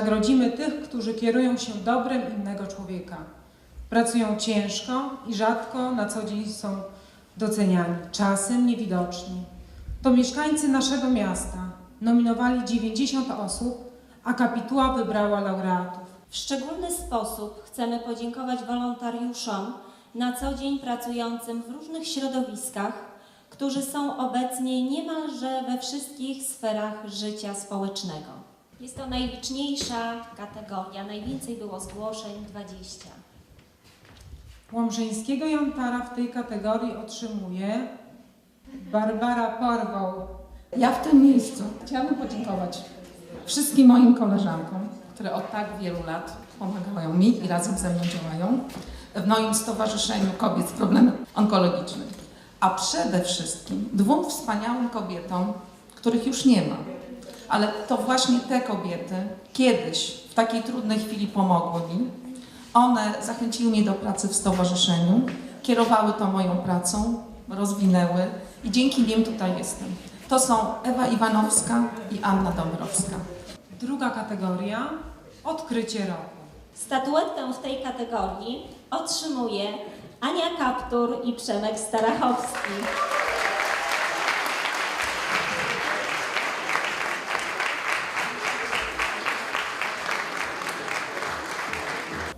rodzimy tych, którzy kierują się dobrem innego człowieka. Pracują ciężko i rzadko na co dzień są doceniani, czasem niewidoczni. To mieszkańcy naszego miasta nominowali 90 osób, a kapituła wybrała laureatów. W szczególny sposób chcemy podziękować wolontariuszom na co dzień pracującym w różnych środowiskach, którzy są obecnie niemalże we wszystkich sferach życia społecznego. Jest to najliczniejsza kategoria, najwięcej było zgłoszeń 20. Łomżyńskiego Jantara w tej kategorii otrzymuje Barbara Porwoł. Ja w tym miejscu chciałabym podziękować wszystkim moim koleżankom, które od tak wielu lat pomagają mi i razem ze mną działają w moim Stowarzyszeniu Kobiet z Problemem Onkologicznym. A przede wszystkim dwóm wspaniałym kobietom, których już nie ma. Ale to właśnie te kobiety kiedyś w takiej trudnej chwili pomogły mi. One zachęciły mnie do pracy w stowarzyszeniu, kierowały to moją pracą, rozwinęły i dzięki nim tutaj jestem. To są Ewa Iwanowska i Anna Dąbrowska. Druga kategoria Odkrycie roku. Statuetkę w tej kategorii otrzymuje Ania Kaptur i Przemek Starachowski.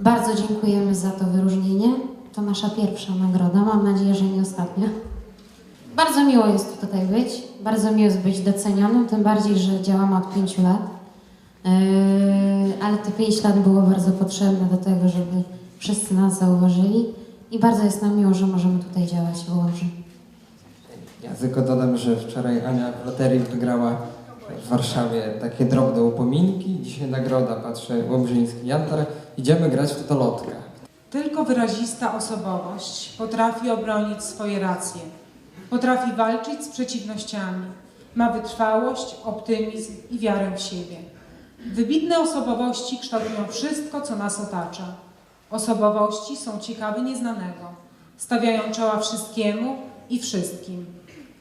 Bardzo dziękujemy za to wyróżnienie. To nasza pierwsza nagroda. Mam nadzieję, że nie ostatnia. Bardzo miło jest tutaj być. Bardzo miło jest być docenionym, tym bardziej, że działamy od pięciu lat. Yy, ale te pięć lat było bardzo potrzebne do tego, żeby wszyscy nas zauważyli. I bardzo jest nam miło, że możemy tutaj działać w Łomży. Ja tylko dodam, że wczoraj Ania w loterii wygrała w Warszawie takie drobne upominki. Dzisiaj nagroda, patrzę, Łobrzyński Jantar. Idziemy grać w totolotkę. Tylko wyrazista osobowość potrafi obronić swoje racje, potrafi walczyć z przeciwnościami, ma wytrwałość, optymizm i wiarę w siebie. Wybitne osobowości kształtują wszystko, co nas otacza. Osobowości są ciekawe nieznanego, stawiają czoła wszystkiemu i wszystkim.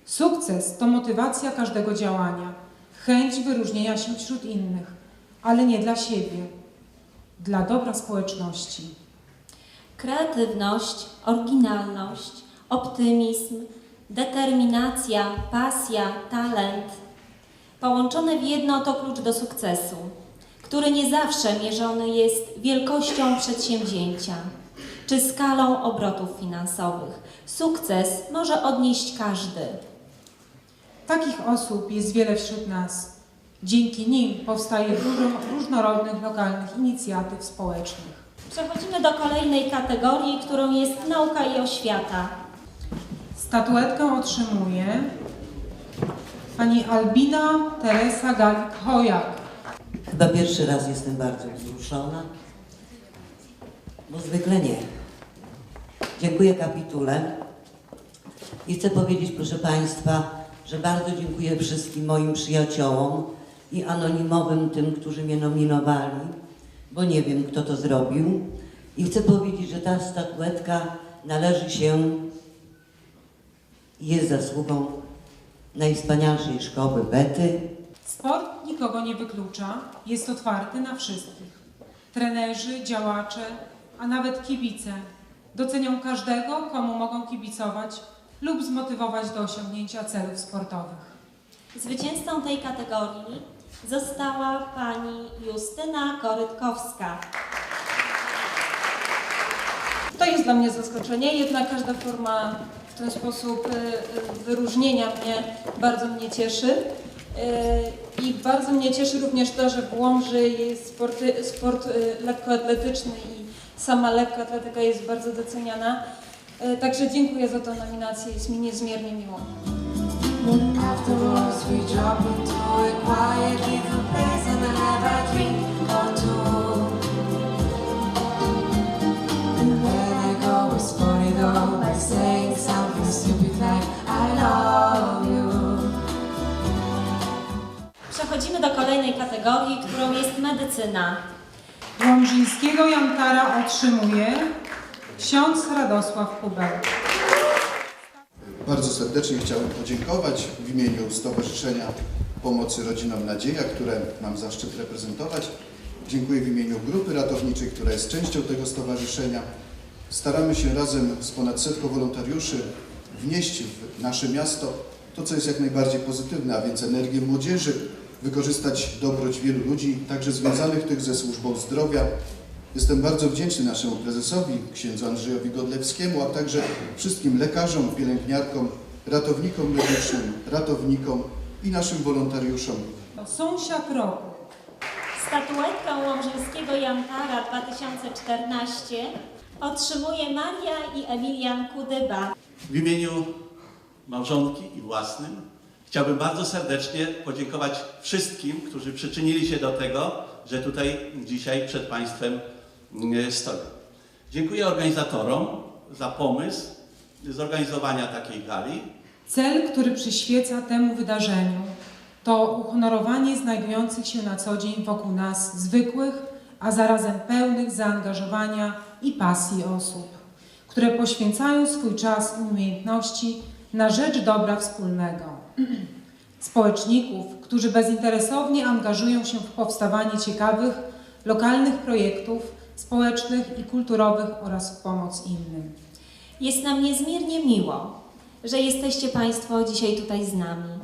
Sukces to motywacja każdego działania, chęć wyróżnienia się wśród innych, ale nie dla siebie, dla dobra społeczności. Kreatywność, oryginalność, optymizm, determinacja, pasja, talent połączone w jedno to klucz do sukcesu, który nie zawsze mierzony jest wielkością przedsięwzięcia czy skalą obrotów finansowych. Sukces może odnieść każdy. Takich osób jest wiele wśród nas. Dzięki nim powstaje dużo różnorodnych lokalnych inicjatyw społecznych. Przechodzimy do kolejnej kategorii, którą jest nauka i oświata. Statuetkę otrzymuje pani Albina Teresa Galik-Hojak. Chyba pierwszy raz jestem bardzo wzruszona, bo zwykle nie. Dziękuję kapitule i chcę powiedzieć, proszę Państwa, że bardzo dziękuję wszystkim moim przyjaciołom i anonimowym tym, którzy mnie nominowali, bo nie wiem, kto to zrobił. I chcę powiedzieć, że ta statuetka należy się i jest zasługą najwspanialszej szkoły Bety, Sport nikogo nie wyklucza, jest otwarty na wszystkich. Trenerzy, działacze, a nawet kibice docenią każdego, komu mogą kibicować lub zmotywować do osiągnięcia celów sportowych. Zwycięzcą tej kategorii została pani Justyna Korytkowska. To jest dla mnie zaskoczenie, jednak każda forma w ten sposób y, y, wyróżnienia mnie bardzo mnie cieszy. Y, I bardzo mnie cieszy również to, że w Łomży jest sporty, sport lekkoatletyczny i sama lekkoatletyka jest bardzo doceniana. Y, Także dziękuję za tę nominację, jest mi niezmiernie miło. Afterwards we drop into a quiet little place and have a drink or two. And when I go, it's funny though, by saying something stupid like I love you. Przechodzimy do kolejnej kategorii, którą jest medycyna. Łomżyńskiego Jantara otrzymuje ksiądz Radosław Kubel. Bardzo serdecznie chciałem podziękować w imieniu Stowarzyszenia Pomocy Rodzinom Nadzieja, które mam zaszczyt reprezentować Dziękuję w imieniu grupy ratowniczej, która jest częścią tego stowarzyszenia. Staramy się razem z ponad setką wolontariuszy wnieść w nasze miasto to, co jest jak najbardziej pozytywne, a więc energię młodzieży, wykorzystać dobroć wielu ludzi, także związanych tych ze służbą zdrowia. Jestem bardzo wdzięczny naszemu prezesowi, księdzu Andrzejowi Godlewskiemu, a także wszystkim lekarzom, pielęgniarkom, ratownikom medycznym, ratownikom i naszym wolontariuszom. Sąsiad roku. Statuetkę Łomżyńskiego Jantara 2014 otrzymuje Maria i Emilian Kudyba. W imieniu małżonki i własnym chciałbym bardzo serdecznie podziękować wszystkim, którzy przyczynili się do tego, że tutaj dzisiaj przed Państwem stoję. Dziękuję organizatorom za pomysł zorganizowania takiej gali. Cel, który przyświeca temu wydarzeniu, to uhonorowanie znajdujących się na co dzień wokół nas zwykłych, a zarazem pełnych zaangażowania i pasji osób, które poświęcają swój czas i umiejętności na rzecz dobra wspólnego. Społeczników, którzy bezinteresownie angażują się w powstawanie ciekawych, lokalnych projektów społecznych i kulturowych oraz pomoc innym. Jest nam niezmiernie miło, że jesteście Państwo dzisiaj tutaj z nami,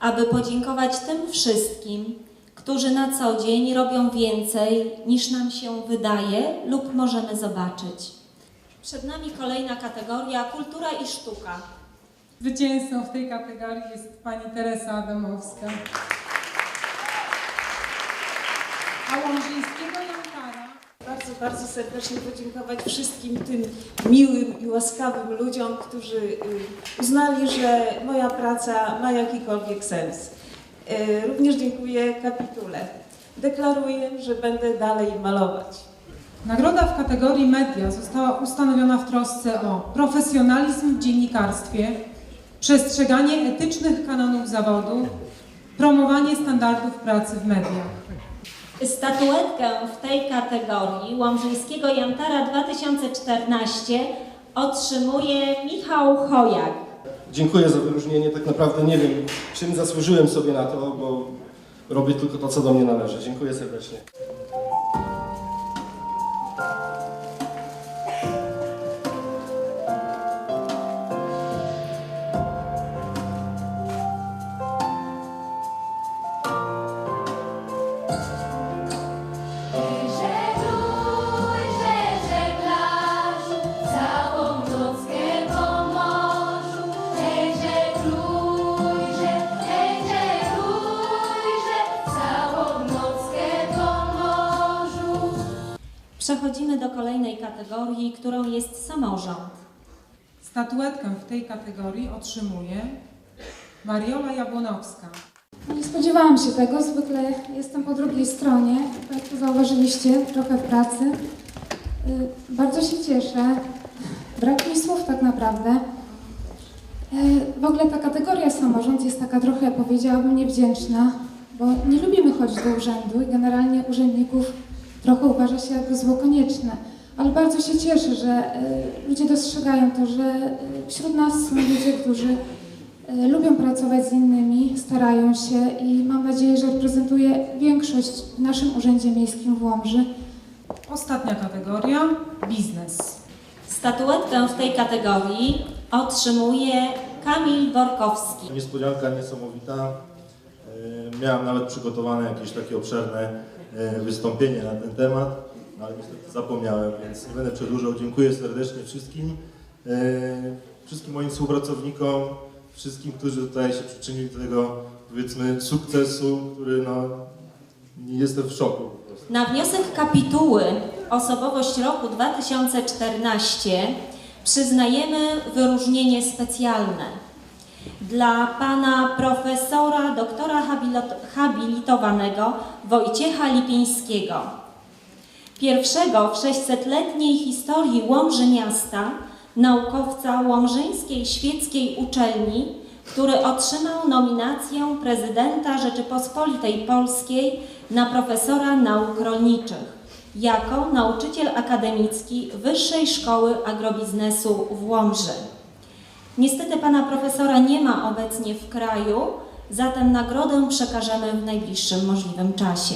aby podziękować tym wszystkim, którzy na co dzień robią więcej niż nam się wydaje lub możemy zobaczyć. Przed nami kolejna kategoria kultura i sztuka. Zwycięzcą w tej kategorii jest pani Teresa Adamowska. A Jantara Bardzo, serdecznie podziękować wszystkim tym miłym i łaskawym ludziom, którzy y, uznali, że moja praca ma jakikolwiek sens. Y, Również dziękuję kapitule. Deklaruję, że będę dalej malować. Nagroda w kategorii media została ustanowiona w trosce o profesjonalizm w dziennikarstwie, przestrzeganie etycznych kanonów zawodu, promowanie standardów pracy w mediach. Statuetkę w tej kategorii Łomżyńskiego Jantara 2014 otrzymuje Michał Chojak. Dziękuję za wyróżnienie. Tak naprawdę nie wiem, czym zasłużyłem sobie na to, bo robię tylko to, co do mnie należy. Dziękuję serdecznie. Kolejnej kategorii, którą jest samorząd. Statuetkę w tej kategorii otrzymuje Mariola Jabłonowska. Nie spodziewałam się tego, zwykle jestem po drugiej stronie, tak jak zauważyliście, trochę pracy. Y, Bardzo się cieszę, brak mi słów tak naprawdę. Y, W ogóle ta kategoria samorząd jest taka trochę, powiedziałabym, niewdzięczna, bo nie lubimy chodzić do urzędu i generalnie urzędników trochę uważa się jako zło konieczne. Ale bardzo się cieszę, że y, ludzie dostrzegają to, że y, wśród nas są ludzie, którzy E, Lubią pracować z innymi, starają się i mam nadzieję, że reprezentuję większość w naszym Urzędzie Miejskim w Łomży. Ostatnia kategoria biznes. Statuetkę w tej kategorii otrzymuje Kamil Borkowski. Niespodzianka niesamowita. E, Miałem nawet przygotowane jakieś takie obszerne e, wystąpienie na ten temat, no ale niestety zapomniałem, więc nie będę przedłużał. Dziękuję serdecznie wszystkim, e, wszystkim moim współpracownikom, wszystkim, którzy tutaj się przyczynili do tego, powiedzmy, sukcesu, który no, jestem w szoku. Na wniosek kapituły Osobowość roku 2014 przyznajemy wyróżnienie specjalne dla pana profesora, doktora habilit- habilitowanego Wojciecha Lipińskiego. Pierwszego w 600-letniej historii Łomży Miasta naukowca Łomżyńskiej Świeckiej Uczelni, który otrzymał nominację prezydenta Rzeczypospolitej Polskiej na profesora nauk rolniczych jako nauczyciel akademicki Wyższej Szkoły Agrobiznesu w Łomży. Niestety pana profesora nie ma obecnie w kraju, zatem nagrodę przekażemy w najbliższym możliwym czasie.